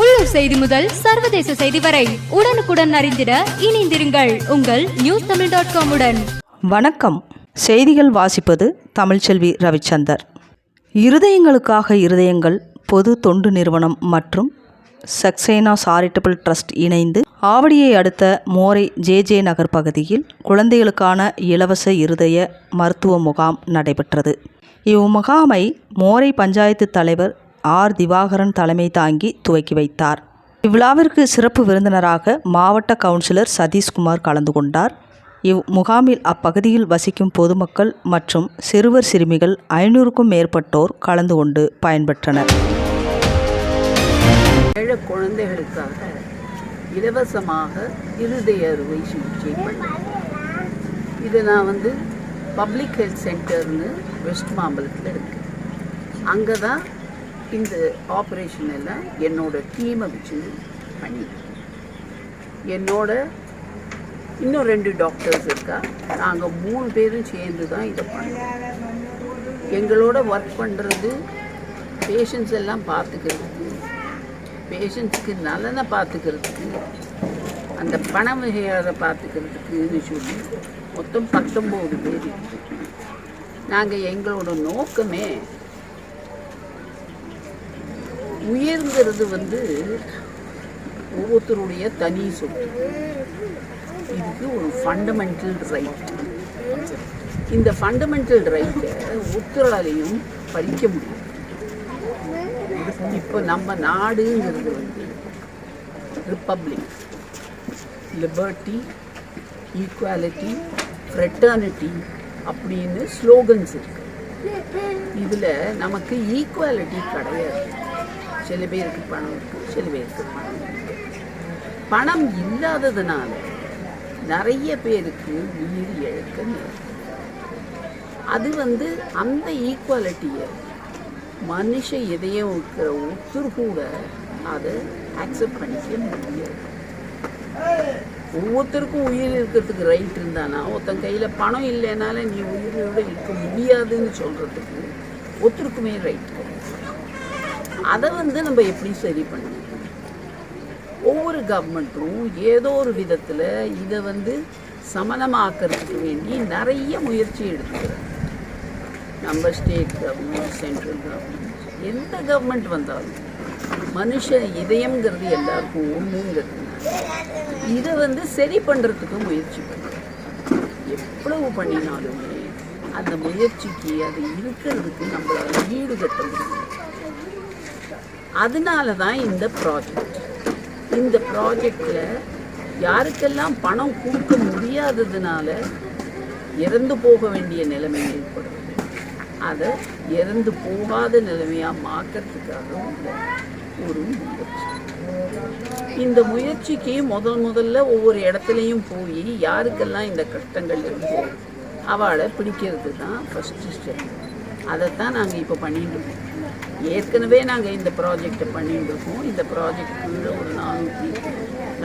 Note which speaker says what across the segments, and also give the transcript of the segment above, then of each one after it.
Speaker 1: உள்ளூர் செய்தி முதல் சர்வதேச செய்தி வரை உடனுக்குடன் அறிந்திட இணைந்திருங்கள் உங்கள் நியூஸ் தமிழ் டாட் காம் உடன்.
Speaker 2: வணக்கம். செய்திகள் வாசிப்பது தமிழ்ச்செல்வி ரவிச்சந்தர். இருதயங்களுக்காக இருதயங்கள் பொது தொண்டு நிறுவனம் மற்றும் சக்சேனா சாரிட்டபிள் ட்ரஸ்ட் இணைந்து ஆவடியை அடுத்த மோரை ஜே ஜே நகர் பகுதியில் குழந்தைகளுக்கான இலவச இருதய மருத்துவ முகாம் நடைபெற்றது. இவ்முகாமை மோரை பஞ்சாயத்து தலைவர் ஆர். திவாகரன் தலைமை தாங்கி துவக்கி வைத்தார். இவ்விழாவிற்கு சிறப்பு விருந்தினராக மாவட்ட கவுன்சிலர் சதீஷ்குமார் கலந்து கொண்டார். இவ் முகாமில் அப்பகுதியில் வசிக்கும் பொதுமக்கள் மற்றும் சிறுவர் சிறுமிகள் ஐநூறுக்கும் மேற்பட்டோர் கலந்து கொண்டு பயன்பெற்றனர்.
Speaker 3: ஏழை குழந்தைகளுக்காக இலவசமாக இருதய அறுவை சிகிச்சை பண்ணேன் இது நான் வந்து பப்ளிக் ஹெல்த் சென்டர்னு வெஸ்ட் மாம்பலத்தில் இருக்கு. அங்கே தான் இந்த ஆப்ரேஷன் எல்லாம் என்னோட டீமை வச்சு பண்ணி என்னோட இன்னும் ரெண்டு டாக்டர்ஸ் இருக்கா. நாங்கள் மூணு பேரும் சேர்ந்து தான் இதை பண்ணோம் எங்களோட ஒர்க் பண்ணுறது பேஷண்ட்ஸ் எல்லாம் பார்த்துக்கிறதுக்கு பேஷண்ட்ஸுக்கு நலனை பார்த்துக்கிறதுக்கு அந்த பண வகையாரை பார்த்துக்கிறதுக்குன்னு சொல்லி மொத்தம் பத்தொம்போது பேர் நாங்கள் எங்களோட நோக்கமே உயர்ங்கிறது வந்து ஒவ்வொருத்தருடைய தனி சொத்து. இதுக்கு ஒரு ஃபண்டமெண்டல் ரைட் இந்த ஃபண்டமெண்டல் ரைட்டை ஒருத்தராலையும் பறிக்க முடியும். இப்போ நம்ம நாடுங்கிறது வந்து ரிப்பப்ளிக். லிபர்ட்டி ஈக்குவாலிட்டி ஃப்ரெட்டர்னிட்டி அப்படின்னு ஸ்லோகன்ஸ் இருக்கு. இதில் நமக்கு ஈக்குவாலிட்டி கிடையாது. சில பேருக்கு பணம் இருக்கு சில பேருக்கு பணம் பணம் இல்லாததுனால நிறைய பேருக்கு உயிர் இழக்க அது வந்து அந்த ஈக்குவாலிட்டியை மனுஷ இதயம் இருக்கிற ஒருத்தர் கூட அதை அக்செப்ட் பண்ணிக்க முடியாது. ஒவ்வொருத்தருக்கும் உயிர் இருக்கிறதுக்கு ரைட் இருந்தானா ஒருத்தன் கையில் பணம் இல்லைனால நீ உயிரோடு இருக்க முடியாதுன்னு சொல்கிறதுக்கு ஒருத்தருக்குமே ரைட் அதை வந்து நம்ம எப்படி சரி பண்ணணும் ஒவ்வொரு கவர்மெண்ட்டும் ஏதோ ஒரு விதத்தில் இதை வந்து சமணமாக்கிறதுக்கு வேண்டி நிறைய முயற்சி எடுத்துக்கிறாங்க. நம்ம ஸ்டேட் கவர்மெண்ட் சென்ட்ரல் கவர்மெண்ட் எந்த கவர்மெண்ட் வந்தாலும் மனுஷ இதயம்ங்கிறது எல்லாருக்கும் ஒன்றுங்கிறது இதை வந்து சரி பண்ணுறதுக்கு முயற்சி பண்ணுறோம் எவ்வளவு பண்ணினாலுமே அந்த முயற்சிக்கு அது இருக்கிறதுக்கு நம்மளால் ஈடுகட்ட முடியும். அதனால தான் இந்த ப்ராஜெக்ட் இந்த ப்ராஜெக்டில் யாருக்கெல்லாம் பணம் கொடுக்க முடியாததுனால இறந்து போக வேண்டிய நிலைமை ஏற்படுது. அதை இறந்து போகாத நிலைமையாக மாக்கிறதுக்காக ஒரு முயற்சி. இந்த முயற்சிக்கு முதல் முதல்ல ஒவ்வொரு இடத்துலையும் போய் யாருக்கெல்லாம் இந்த கஷ்டங்கள் இருக்கோ அவளை பிடிக்கிறது தான் ஃபஸ்ட்டு ஸ்டெப் அதைத்தான் நாங்கள் இப்போ பண்ணிட்டு இருக்கோம். ஏற்கனவே நாங்கள் இந்த ப்ராஜெக்டை பண்ணிட்டு இருக்கோம். இந்த ப்ராஜெக்ட் ஒரு நாலு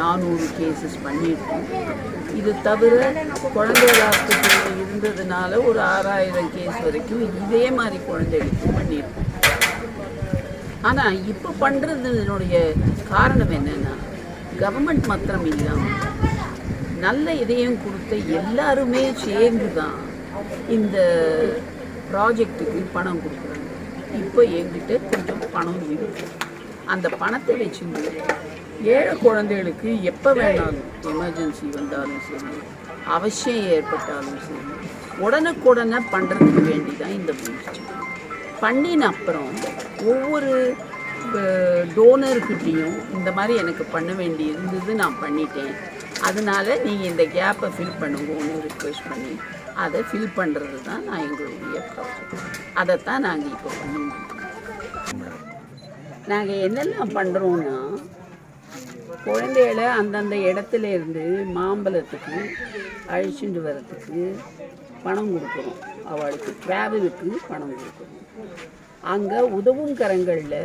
Speaker 3: நானூறு கேசஸ் பண்ணியிருக்கோம். இது தவிர குழந்தைகள் ஆஸ்பத்திரியில் இருந்ததுனால ஒரு ஆறாயிரம் கேஸ் வரைக்கும் இதே மாதிரி குழந்தைகளுக்கு பண்ணியிருக்கோம். ஆனால் இப்போ பண்ணுறதுனுடைய காரணம் என்னென்னா கவர்மெண்ட் மாத்திரம் இல்லாமல் நல்ல இதயம் கொடுத்த எல்லாருமே சேர்ந்து தான் இந்த ப்ராஜெக்ட்டுக்கு பணம் கொடுக்குறாங்க. இப்போ எங்கிட்ட கொஞ்சம் பணம் இருக்குது அந்த பணத்தை வச்சுருந்து ஏழை குழந்தைகளுக்கு எப்போ வேணாலும் எமர்ஜென்சி வந்தாலும் சரி அவசியம் ஏற்பட்டாலும் சரி உடனுக்குடனே பண்ணுறதுக்கு வேண்டி தான் இந்த முயற்சி. பண்ணின அப்புறம் ஒவ்வொரு டோனர்கிட்டையும் இந்த மாதிரி எனக்கு பண்ண வேண்டி இருந்தது நான் பண்ணிட்டேன். அதனால நீங்கள் இந்த கேப்பை ஃபில் பண்ணுங்கன்னு ரிக்வெஸ்ட் பண்ணி. அதை ஃபில் பண்ணுறது தான் நான் எங்களுடைய ப்ராஜெக்ட் அதைத்தான் நாங்கள் இப்போ பண்ணிட்டு நாங்கள் என்னெல்லாம் பண்ணுறோன்னா குழந்தைகளை அந்தந்த இடத்துல இருந்து மாம்பழத்துக்கு அழிச்சுட்டு வர்றதுக்கு பணம் கொடுக்குறோம். அவளுக்கு ட்ராவலுக்கு பணம் கொடுக்குறோம். அங்கே உதவும் கரங்களில்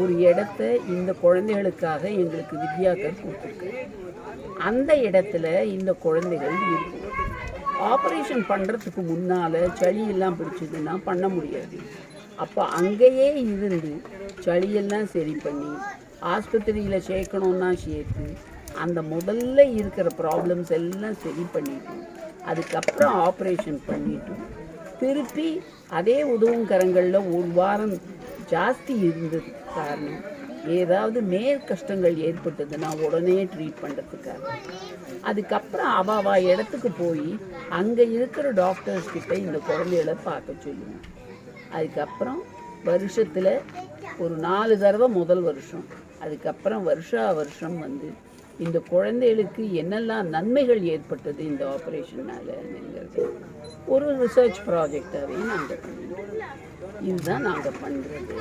Speaker 3: ஒரு இடத்த இந்த குழந்தைகளுக்காக எங்களுக்கு வித்யாக்கர் கொடுத்துருக்கு அந்த இடத்துல இந்த குழந்தைகள் இருக்கும். ஆப்ரேஷன் பண்ணுறதுக்கு முன்னால் சளியெல்லாம் பிடிச்சதுன்னா பண்ண முடியாது. அப்போ அங்கேயே இருந்து சளியெல்லாம் சரி பண்ணி ஆஸ்பத்திரியில் சேர்க்கணுன்னா சேர்த்து அந்த முதல்ல இருக்கிற ப்ராப்ளம்ஸ் எல்லாம் சரி பண்ணிவிட்டு அதுக்கப்புறம் ஆப்ரேஷன் பண்ணிட்டோம் திருப்பி அதே உதவும் கரங்களில் ஒரு வாரம் ஜாஸ்தி இருந்தது காரணம். ஏதாவது மேற் கஷ்டங்கள் ஏற்பட்டதுன்னா உடனே ட்ரீட் பண்ணுறதுக்காக அதுக்கப்புறம் அவாவா இடத்துக்கு போய் அங்கே இருக்கிற டாக்டர்ஸ் கிட்ட இந்த குழந்தைகளை பார்க்க சொல்லுவோம் அதுக்கப்புறம் வருஷத்தில் ஒரு நாலு தடவை முதல் வருஷம். அதுக்கப்புறம் வருஷா வருஷம் வந்து இந்த குழந்தைகளுக்கு என்னெல்லாம் நன்மைகள் ஏற்பட்டது இந்த ஆப்ரேஷன்னாலங்கிறது ஒரு ரிசர்ச் ப்ராஜெக்டாகவே நாங்கள் பண்ணுறோம் இதுதான் நாங்கள் பண்ணுறது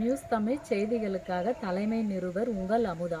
Speaker 4: நியூஸ் தமிழ் செய்திகளுக்காக தலைமை நிருபர் உங்கள் அமுதா.